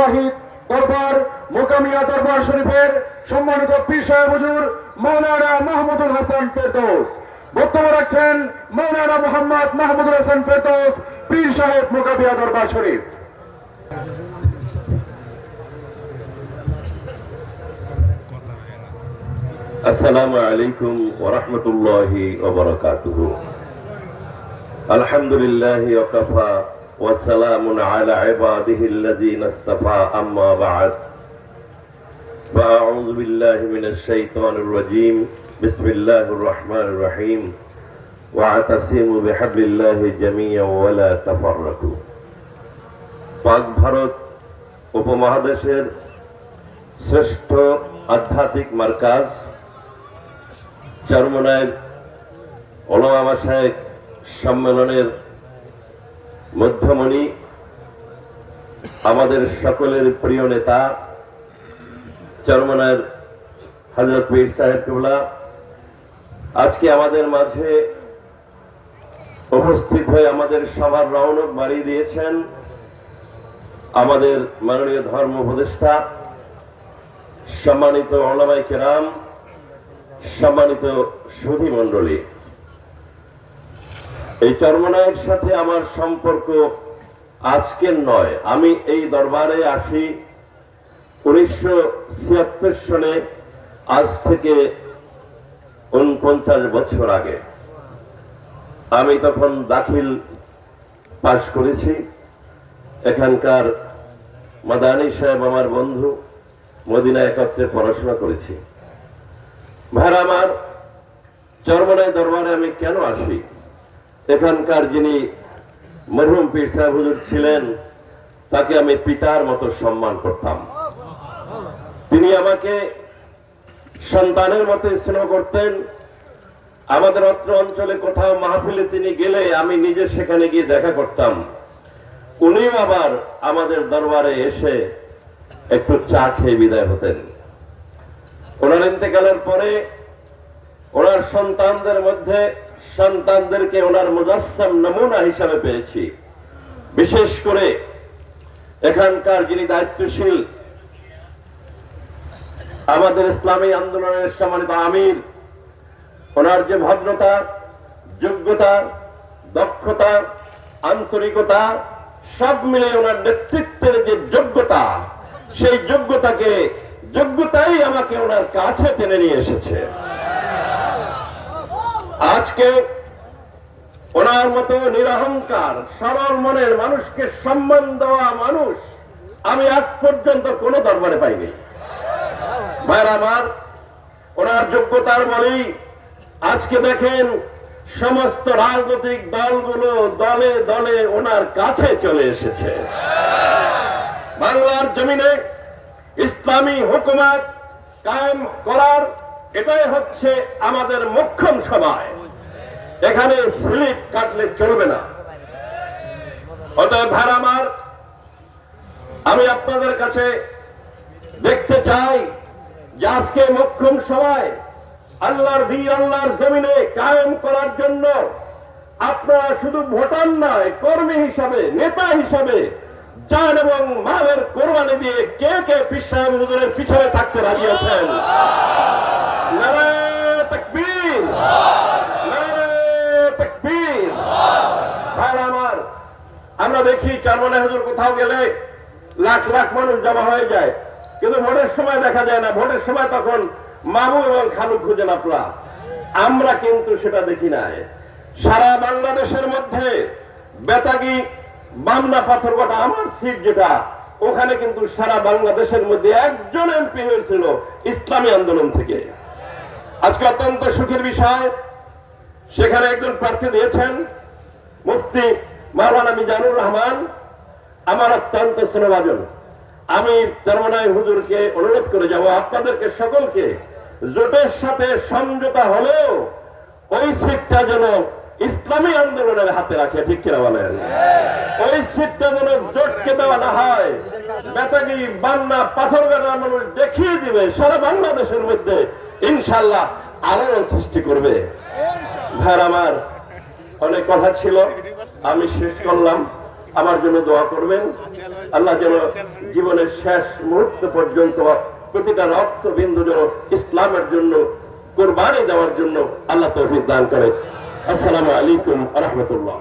ওয়াহিদ দরবার, মোকামিয়া দরবার শরীফের সম্মানিত পীর সাহেব হুজুর মৌলানা মাহমুদুল হাসান ফেরদৌস। বক্তব্য রাখছেন মৌলানা মোহাম্মদ মাহমুদুল হাসান ফেরদৌস, পীর সাহেব মোকাবিয়া দরবার শরীফ। আসসালামু আলাইকুম ওয়া রাহমাতুল্লাহি ওয়া বারাকাতুহু। আলহামদুলিল্লাহি ওয়া কাফা وسلام على عباده الذين اصطفى أما بعد فأعوذ بالله من الشيطان الرجيم بسم الله الرحمن الرحيم واعتصموا بحبل الله جميعا ولا تفرقوا পাক ভারত উপমহাদেশের শ্রেষ্ঠ আধ্যাত্মিক মার্কাজ চরমনায় ওলামা শাহেক সম্মেলনের মধ্যমণি, আমাদের সকলের প্রিয় নেতা চরমনায়ের হজরত পীর সাহেব কিবলা, আজকে আমাদের মাঝে উপস্থিত হয়ে আমাদের সবার রৌনক বাড়িয়ে দিয়েছেন আমাদের মাননীয় ধর্ম উপদেষ্টা, সম্মানিত ওলামাই কেরাম, সম্মানিত সুধী মণ্ডলী। এই চর্মনায়ের সাথে আমার সম্পর্ক আজকের নয়। আমি এই দরবারে আসি উনিশশো ছিয়াত্তর সনে, আজ থেকে উনপঞ্চাশ বছর আগে। আমি তখন দাখিল পাশ করেছি। এখানকার মাদানী সাহেব আমার বন্ধু, মদিনা একত্রে পড়াশোনা করেছি। ভাইরা আমার, চরমনায় দরবারে আমি কেন আসি? এখানকার যিনি মরহুম পীর সাহেব হুজুর ছিলেন, তাকে আমি পিতার মতো সম্মান করতাম। তিনি আমাকে সন্তানের মতো স্নেহ করতেন। আমাদের অত্র অঞ্চলে কোথাও মাহফিলে তিনি গেলে আমি নিজে সেখানে গিয়ে দেখা করতাম। উনিও আবার আমাদের দরবারে এসে একটু চা খেয়ে বিদায় হতেন। ওনার ইন্তেকালের পরে ওনার সন্তানদের মধ্যে সন্তানদেরকে ওনার মুজাসসাম নমুনা হিসাবে পেয়েছি। বিশেষ করে এখানকার যিনি দায়িত্বশীল, আমাদের ইসলামী আন্দোলনের সম্মানিত আমির, ওনার যে ভদ্রতা, যোগ্যতা, দক্ষতা, আন্তরিকতা, সব মিলে ওনার নেতৃত্বের যে যোগ্যতা, সেই যোগ্যতাকে, যোগ্যতাই আমাকে ওনার কাছে টেনে নিয়ে এসেছে। আজকে ওনার মতো নিরহংকার, সরল মনের মানুষকে সম্মান দেওয়া মানুষ আমি আজ পর্যন্ত কোনো দরবারে পাইনি। আমার, ওনার যোগ্যতার বলেই আজকে দেখেন সমস্ত রাজনৈতিক দলগুলো দলে দলে ওনার কাছে চলে এসেছে। বাংলার জমিনে ইসলামী হুকুমত কায়েম করার এটাই হচ্ছে আমাদের মোক্ষম সময়। এখানে স্লিপ কাটলে চলবে না। অতএব ভার আমার, আমি আপনাদের কাছে দেখতে চাই যে আজকে মোক্ষম সময় আল্লাহর দিন, আল্লাহর জমিনে কায়েম করার জন্য আপনারা শুধু ভোটার নয়, কর্মী হিসাবে, নেতা হিসাবে জান এবং মালের কোরবানি দিয়ে কে কে পিসাহ পিছনে থাকতে রাজি আছেন? আমার দেখি চারমনে হুজুর কোথাও গেলে লাখ লাখ মানুষ জমা হয়ে যায়। কিন্তু ভোটের সময় দেখা যায় না। ভোটের সময় তখন মামু এবং খালু খুঁজেন আপনারা আমরা কিন্তু সেটা দেখি নাই। সারা বাংলাদেশের মধ্যে বেতাগি বামনা পাথরঘাটা আমার সিট যেটা, ওখানে কিন্তু সারা বাংলাদেশের মধ্যে একজন এমপি হয়েছিল ইসলামী আন্দোলন থেকে। আজকে অত্যন্ত সুখের বিষয়। সেখানে একজন প্রার্থী দিয়েছেন, মুফতি মাওলানা মিজানুর রহমান। আমার অত্যন্ত স্নেহভাজন আমি চরমনায় হুজুরকে অনুরোধ করে যাব, আপনাদেরকে সকলকে জোটের সাথে সমঝোতা হলেও ওই সিটটা যেন ইসলামী আন্দোলনের হাতে রাখে, ঠিক কিনা বলেন? ওই সিটটা যেন জোটকে দেওয়া না হয়। বেতাগি বান্না পাথর গাড়া মানুষ দেখিয়ে দিবে, সারা বাংলাদেশের মধ্যে ইনশাল্লাহ আলোড়ন সৃষ্টি করবে। ভাইর আমার অনেক কথা ছিল, আমি শেষ করলাম। আমার জন্য দোয়া করবেন। আল্লাহ যেন জীবনের শেষ মুহূর্ত পর্যন্ত প্রতিটা রক্ত বিন্দু যেন ইসলামের জন্য, কোরবানি দেওয়ার জন্য আল্লাহ তৌফিক দান করে। আসসালামু আলাইকুম রহমতুল্লাহ।